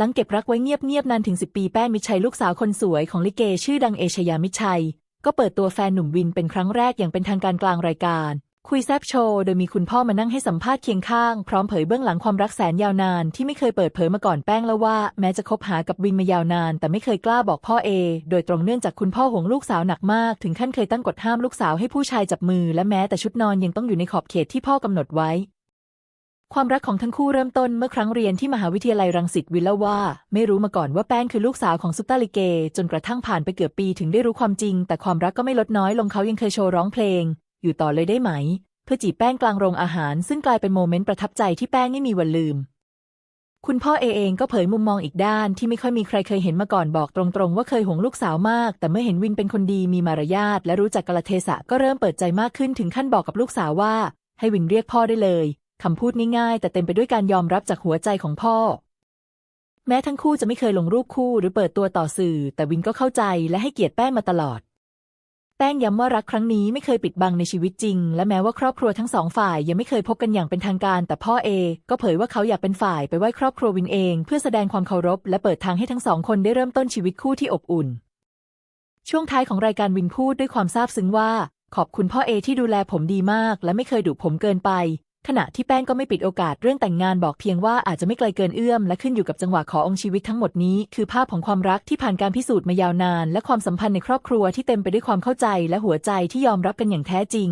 หลังเก็บรักไว้เงียบๆนานถึง 10 ปีแป้งมิชัยลูกสาวคนสวยของลิเกชื่อดังเอชยามิชัย ก็เปิดตัวแฟนหนุ่มวินเป็นครั้งแรกอย่างเป็นทางการกลางรายการ คุยแซบโชว์โดยมีคุณพ่อมานั่งให้สัมภาษณ์เคียงข้าง พร้อมเผยเบื้องหลังความรักแสนยาวนานที่ไม่เคยเปิดเผยมาก่อนแป้งแล้วว่า แม้จะคบหากับวินมายาวนาน แต่ไม่เคยกล้าบอกพ่อเอ โดยตรงเนื่องจากคุณพ่อห่วงลูกสาวหนักมาก ถึงขั้นเคยตั้งกฎห้ามลูกสาวให้ผู้ชายจับมือ และแม้แต่ชุดนอนยังต้องอยู่ในขอบเขตที่พ่อกำหนดไว้ ความรักของทั้งคู่เริ่มต้นเมื่อครั้งเรียนที่มหาวิทยาลัยรังสิตวิลล่าว่า ไม่รู้มาก่อนว่าแป้งคือลูกสาวของซุปตาลิเก จนกระทั่งผ่านไปเกือบปีถึงได้รู้ความจริง แต่ความรักก็ไม่ลดน้อยลงเขายังเคยโชว์ร้องเพลง อยู่ต่อเลยได้ไหม เพื่อจีบแป้งกลางโรงอาหาร ซึ่งกลายเป็นโมเมนต์ประทับใจที่แป้งไม่มีวันลืม คุณพ่อเอเองก็เผยมุมมองอีกด้านที่ไม่ค่อยมีใครเคยเห็นมาก่อนบอกตรงๆ ว่าเคยห่วงลูกสาวมาก แต่เมื่อเห็นวินเป็นคนดีมีมารยาทและรู้จักกลเทศะก็เริ่มเปิดใจมากขึ้นถึงขั้นบอกกับลูกสาวว่า ให้วินเรียกพ่อได้เลย คำพูดง่ายๆ แต่เต็มไปด้วยการยอมรับจากหัวใจของพ่อ แม้ทั้งคู่จะไม่เคยลงรูปคู่หรือเปิดตัวต่อสื่อ แต่วินก็เข้าใจและให้เกียรติแป้งมาตลอด แป้งย้ำว่ารักครั้งนี้ไม่เคยปิดบังในชีวิตจริง และแม้ว่าครอบครัวทั้งสองฝ่ายยังไม่เคยพบกันอย่างเป็นทางการ แต่พ่อเอ ก็เผยว่าเขาอยากเป็นฝ่ายไปไหว้ครอบครัววินเอง เพื่อแสดงความเคารพ และเปิดทางให้ทั้งสองคนได้เริ่มต้นชีวิตคู่ที่อบอุ่น ช่วงท้ายของรายการวินพูดด้วยความซาบซึ้งว่าขอบคุณพ่อเอที่ดูแลผมดีมาก และไม่เคยดุผมเกินไป ขณะที่แป้งก็ไม่ปิดโอกาสเรื่องแต่งงานบอกเพียงว่าอาจจะไม่ไกลเกินเอื้อม และขึ้นอยู่กับจังหวะขอองค์ชีวิตทั้งหมดนี้คือภาพของความรักที่ผ่านการพิสูจน์มายาวนาน และความสัมพันธ์ในครอบครัวที่เต็มไปด้วยความเข้าใจ และหัวใจที่ยอมรับกันอย่างแท้จริง